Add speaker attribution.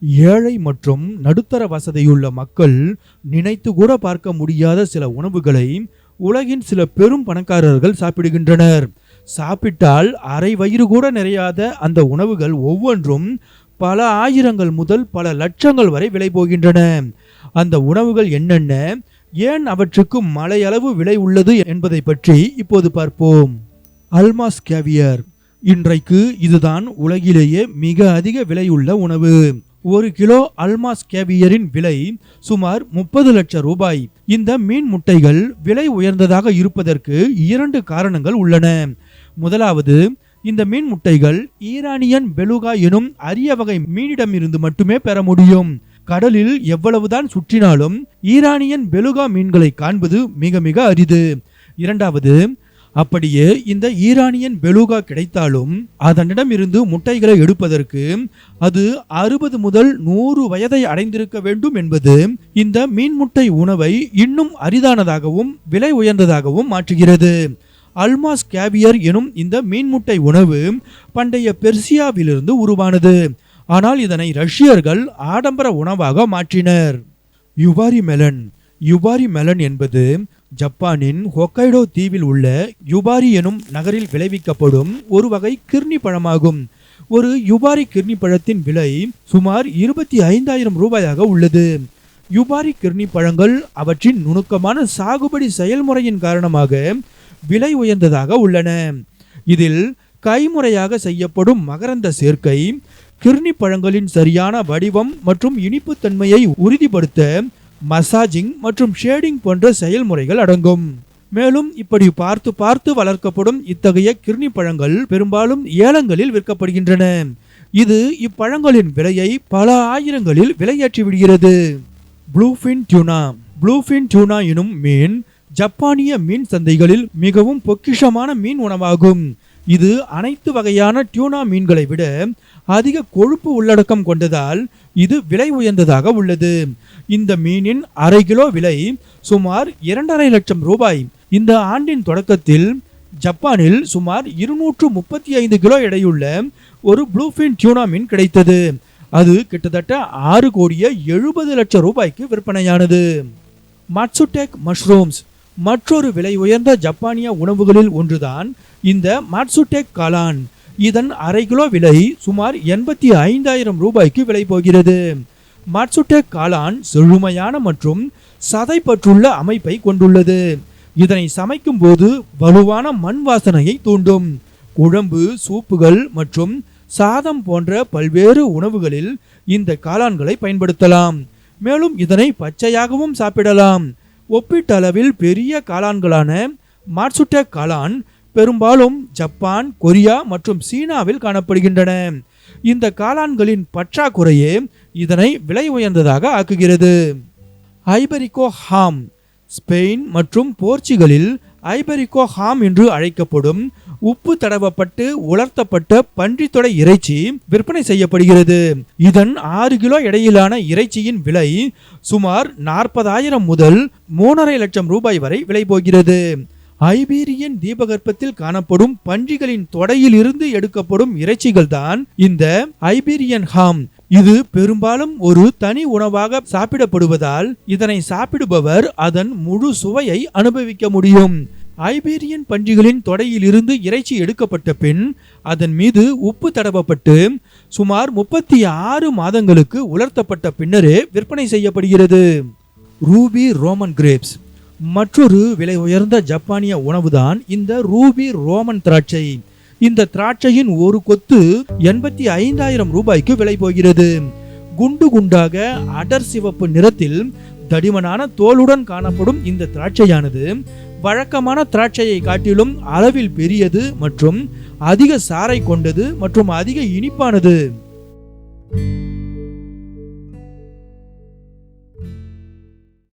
Speaker 1: ஏழை மற்றும் நடுத்தர வசதியுள்ள மக்கள் நினைத்து கூட பார்க்க முடியாத சில உணவுகளை உலகின் சில பெரும் பணக்காரர்கள் சாப்பிடுகின்றனர். சாப்பிட்டால் அரை வயிறு கூட நிறையாத அந்த உணவுகள் ஒவ்வொன்றும் பல ஆயிரங்கள் முதல் பல லட்சங்கள் வரை விலை போகின்றன. அந்த உணவுகள் என்னென்ன ஏன் அவற்றுக்கு மலையளவு விலை உள்ளது என்பதை பற்றி இப்போது பார்ப்போம். Almas caviar. இன்றைக்கு இதுதான் உலகிலேயே மிக அதிக விலையுள்ள உணவு. ஒரு கிலோ அல்மாஸ் கேவியரின் விலை சுமார் முப்பது லட்சம் ரூபாய். இந்த மீன் முட்டைகள் விலை உயர்ந்ததாக இருப்பதற்கு இரண்டு காரணங்கள் உள்ளன. முதலாவது இந்த மீன் முட்டைகள் ஈரானியன் பெலுகா எனும் அரிய வகை மீனிடமிருந்து மட்டுமே பெற முடியும். கடலில் எவ்வளவுதான் சுற்றினாலும் ஈரானியன் பெலுகா மீன்களை காண்பது மிக மிக அரிது. இரண்டாவது அப்படியே இந்த ஈரானியன் பெலூகா கிடைத்தாலும் அதனிடமிருந்து முட்டைகளை எடுப்பதற்கு அது அறுபது முதல் நூறு வயதை அடைந்திருக்க வேண்டும் என்பது இந்த மீன் முட்டை உணவை இன்னும் அரிதானதாகவும் விலை உயர்ந்ததாகவும் மாற்றுகிறது. அல்மாஸ் கேவியர் எனும் இந்த மீன் முட்டை உணவு பண்டைய பெர்சியாவிலிருந்து உருவானது. ஆனால் இதனை ரஷ்யர்கள் ஆடம்பர உணவாக மாற்றினர். யுவாரி மெலன் யுவாரி மெலன் என்பது ஜப்பானின் ஹொக்கைடோ தீவில் உள்ள யுபாரி எனும் நகரில் விளைவிக்கப்படும் ஒரு வகை கிர்னி பழமாகும். ஒரு யுபாரி கிர்னி பழத்தின் விலை சுமார் இருபத்தி ஐந்தாயிரம் ரூபாயாக உள்ளது. யுபாரி கிர்னி பழங்கள் அவற்றின் நுணுக்கமான சாகுபடி செயல்முறையின் காரணமாக விலை உயர்ந்ததாக உள்ளன. இதில் கைமுறையாக செய்யப்படும் மகரந்த சேர்க்கை கிர்னி பழங்களின் சரியான வடிவம் மற்றும் இனிப்புத்தன்மையை உறுதிப்படுத்த மசாஜிங் மற்றும் ஷேடிங் போன்ற செயல்முறைகள் அடங்கும். மேலும் இப்படி பார்த்து பார்த்து வளர்க்கப்படும் இத்தகைய கிர்னி பழங்கள் பெரும்பாலும் ஏலங்களில் விற்கப்படுகின்றன. இது இப்பழங்களின் விலையை பல ஆயிரங்களில் விலையேற்றி விடுகிறது. ப்ளூஃபின் டியூனா ப்ளூஃபின் டியூனா எனும் மீன் ஜப்பானிய மீன் சந்தைகளில் மிகவும் பொக்கிஷமான மீன் உணவாகும். இது அனைத்து வகையான டியூனா மீன்களை விட அதிக கொழுப்பு உள்ளடக்கம் கொண்டதால் இது விலை உயர்ந்ததாக உள்ளது. இந்த மீனின் அரை கிலோ விலை சுமார் இரண்டரை லட்சம் ரூபாய். இந்த ஆண்டின் தொடக்கத்தில் ஜப்பானில் சுமார் இருநூற்று முப்பத்தி ஐந்து கிலோ எடையுள்ள ஒரு ப்ளூஃபின் டியூனா மீன் கிடைத்தது. அது கிட்டத்தட்ட ஆறு கோடியே எழுபது லட்சம் ரூபாய்க்கு விற்பனையானது. மட்சுடெக் மஷ்ரூம்ஸ் மற்றொரு விலை உயர்ந்த ஜப்பானிய உணவுகளில் ஒன்றுதான் இந்த மாட்சுடெக் காளான். இதன் அரை கிலோ விலை சுமார் எண்பத்தி ஐந்தாயிரம் ரூபாய்க்கு விலை போகிறது. மாட்சுடெக் காளான் செழுமையான மற்றும் சதைப்பற்றுள்ள அமைப்பை கொண்டுள்ளது. இதனை சமைக்கும் போது வலுவான மண் வாசனையை தூண்டும். குழம்பு சூப்புகள் மற்றும் சாதம் போன்ற பல்வேறு உணவுகளில் இந்த காளான்களை பயன்படுத்தலாம். மேலும் இதனை பச்சையாகவும் சாப்பிடலாம். ஒப்பீட்டளவில் பெரிய காளான்களான மாட்சுடெக் காளான் பெரும்பாலும் ஜப்பான் கொரியா மற்றும் சீனாவில் காணப்படுகின்றன. இந்த காளான்களின் பற்றாக்குறையே இதனை விலை உயர்ந்ததாக ஆக்குகிறது. ஐபரிகோ ஹாம் ஸ்பெயின் மற்றும் போர்ச்சுகலில் ஐபரிகோ ஹாம் என்று அழைக்கப்படும் உப்பு தடவப்பட்டு உலர்த்தப்பட்ட பன்றித்தொடை இறைச்சி விற்பனை செய்யப்படுகிறது. இதன் ஆறு கிலோ இடையிலான இறைச்சியின் விலை சுமார் நாற்பதாயிரம் முதல் மூணரை லட்சம் ரூபாய் வரை விலை போகிறது. ஐபீரியன் தீபகற்பத்தில் காணப்படும் பன்றிகளின் தொடையில் இருந்து எடுக்கப்படும் இறைச்சிகள் தான் இந்த ஐபீரியன் ஹாம் இது பெரும்பாலும் ஒரு தனி உணவாக சாப்பிடப்படுவதால் இதனை சாப்பிடுபவர் அதன் முழு சுவையை அனுபவிக்க முடியும். ஐபீரியன் பன்றிகளின் தொடையில் இருந்து இறைச்சி எடுக்கப்பட்ட பின் அதன் மீது உப்பு தடவப்பட்டு சுமார் முப்பத்தி ஆறு மாதங்களுக்கு உலர்த்தப்பட்ட பின்னரே விற்பனை செய்யப்படுகிறது. Ruby Roman grapes. மற்றொரு விலை உயர்ந்த ஜப்பானிய உணவுதான் இந்த ரூபி ரோமன் திராட்சை. இந்த திராட்சையின் ஒரு கொத்து எண்பத்தி ஐந்தாயிரம் ரூபாய்க்கு விலை போகிறது. குண்டு குண்டாக அடர் சிவப்பு நிறத்தில் தடிமனான தோலுடன் காணப்படும் இந்த திராட்சையானது வழக்கமான திராட்சையை காட்டிலும் அளவில் பெரியது மற்றும் அதிக சாறை கொண்டது மற்றும் அதிக இனிப்பானது.